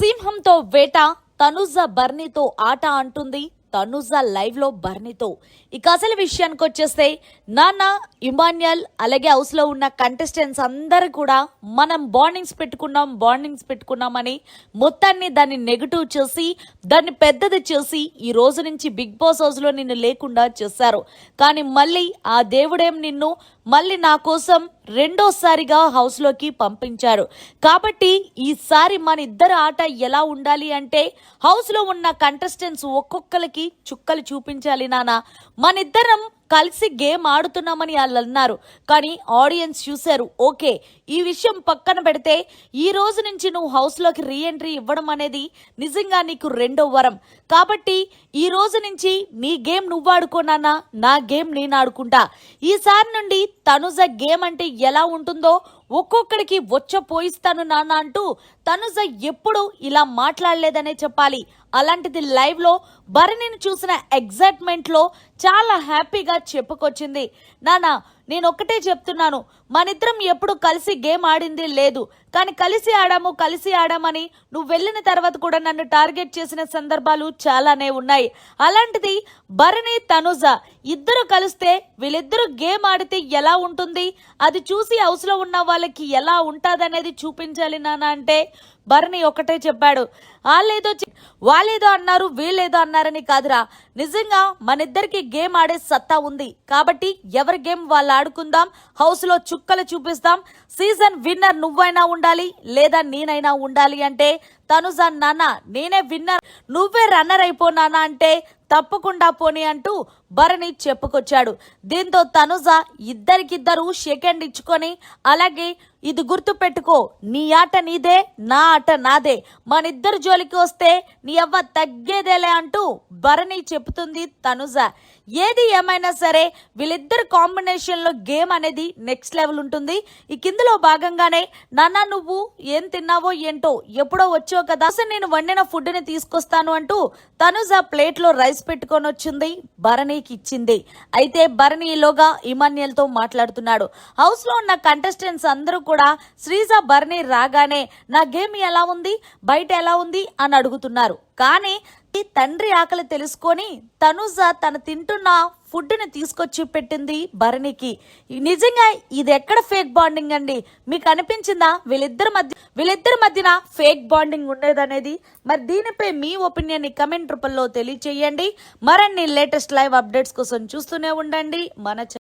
సింహంతో వేట తనుజ బర్నీతో ఆట అంటుంది తనుజ లైవ్లో బర్నీతో. ఇక అసలు విషయానికి వచ్చేస్తే నాన్న ఇమాన్యల్ అలాగే హౌస్లో ఉన్న కంటెస్టెంట్స్ అందరు కూడా మనం బాండింగ్స్ పెట్టుకున్నాం బాండింగ్స్ పెట్టుకున్నామని మొత్తాన్ని దాన్ని నెగిటివ్ చేసి దాన్ని పెద్దది చేసి ఈ రోజు నుంచి బిగ్ బాస్ హౌస్లో నిన్ను లేకుండా చేశారు. కానీ మళ్ళీ ఆ దేవుడేం నిన్ను మళ్ళీ నా కోసం రెండోసారిగా హౌస్లోకి పంపించారు. కాబట్టి ఈసారి మన ఇద్దరు ఆట ఎలా ఉండాలి అంటే హౌస్లో ఉన్న కంటెస్టెంట్స్ ఒక్కొక్కరికి చుక్కలు చూపించాలి నాన్న. మన ఇద్దరం కలిసి గేమ్ ఆడుతున్నామని వాళ్ళు అన్నారు. కానీ ఆడియన్స్ చూశారు ఓకే ఈ విషయం పక్కన పెడితే ఈ రోజు నుంచి నువ్వు హౌస్లోకి రీఎంట్రీ ఇవ్వడం అనేది నిజంగా నీకు రెండో వరం. కాబట్టి ఈ రోజు నుంచి నీ గేమ్ నువ్వు ఆడుకోనానా నా గేమ్ నేను ఆడుకుంటా. ఈసారి నుండి తనుజ గేమ్ అంటే ఎలా ఉంటుందో ఒక్కొక్కడికి వచ్చ పోయిస్తాను నాన్న అంటూ తనుజ ఎప్పుడు ఇలా మాట్లాడలేదనే చెప్పాలి. అలాంటిది లైవ్లో భరణిని చూసిన ఎగ్జైట్మెంట్లో చాలా హ్యాపీగా చెప్పుకొచ్చింది. నానా నేను ఒక్కటే చెప్తున్నాను. మనిద్దరం ఎప్పుడు కలిసి గేమ్ ఆడింది లేదు. కానీ కలిసి ఆడాము కలిసి ఆడామని నువ్వు వెళ్ళిన తర్వాత కూడా నన్ను టార్గెట్ చేసిన సందర్భాలు చాలానే ఉన్నాయి. అలాంటిది భరణి తనుజ ఇద్దరు కలిస్తే వీళ్ళిద్దరూ గేమ్ ఆడితే ఎలా ఉంటుంది? అది చూసి అవసరం ఉన్న వాళ్ళకి ఎలా ఉంటదనేది చూపించాలి నాన్న అంటే భరణి ఒకటే చెప్పాడు. వాళ్ళేదో చె- వాళ్ళేదో అన్నారు వీళ్ళేదో అన్నారని కాదురా. నిజంగా మనిద్దరికి గేమ్ ఆడే సత్తా ఉంది. కాబట్టి ఎవరి గేమ్ వాళ్ళు ఆడుకుందాం హౌస్లో చుక్కలు చూపిస్తాం సీజన్ విన్నర్ నువ్వైనా ఉండాలి లేదా నేనైనా ఉండాలి అంటే తనుజ నాన్న నేనే విన్నర్ నువ్వే రన్నర్ అయిపో నాన్న అంటే తప్పకుండా పోనీ అంటూ భరణి చెప్పుకొచ్చాడు. దీంతో తనుజ ఇద్దరికిద్దరు సెకండ్ ఇచ్చుకొని అలాగే ఇది గుర్తు పెట్టుకో నీ ఆట నీదే నా ఆట నాదే. మనిద్దరు జోలికి వస్తే నీ అవ్వ తగ్గేదేలే అంటూ భరణి చెబుతుంది తనుజ. ఏది ఏమైనా సరే వీళ్ళిద్దరు కాంబినేషన్లో గేమ్ అనేది నెక్స్ట్ లెవెల్ ఉంటుంది. ఈ కిందలో భాగంగానే నాన్న నువ్వు ఏం తిన్నావో ఏంటో ఎప్పుడో వచ్చావు కదా అసలు నేను వండిన ఫుడ్ని తీసుకొస్తాను అంటూ తనుజ ప్లేట్లో రైస్ పెట్టుకొని వచ్చింది భరణికి ఇచ్చింది. అయితే భరణి ఈలోగా మాట్లాడుతున్నాడు. హౌస్లో ఉన్న కంటెస్టెంట్స్ అందరూ కూడా శ్రీజ బర్నీ రాగానే నా గేమ్ ఎలా ఉంది? బయట ఎలా ఉంది? అని అడుగుతున్నారు. కానీ ఈ తండ్రి ఆకలి తెలుసుకొని తనుజ తను తింటున్న ఫుడ్ని తీసుకొచ్చి పెట్టింది భరణికి నిజంగా ఇది ఎక్కడ ఫేక్ బాండింగ్ అండి? మీకు అనిపించిందా? వీళ్ళిద్దరి మధ్య వీళ్ళిద్దరి మధ్యన ఫేక్ బాండింగ్ ఉండేదనేది? మరి దీనిపై మీ ఒపీనియన్ కమెంట్ రూపంలో తెలియచేయండి. మరిన్ని లేటెస్ట్ లైవ్ అప్డేట్స్ కోసం చూస్తూనే ఉండండి. మన